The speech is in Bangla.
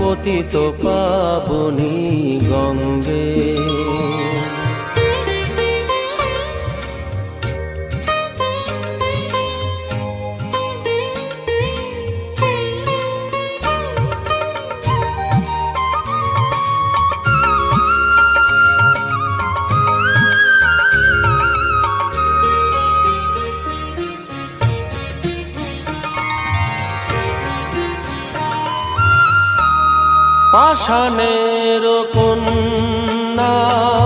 পতিত পাবনি গঙ্গে। পাষাণের কোন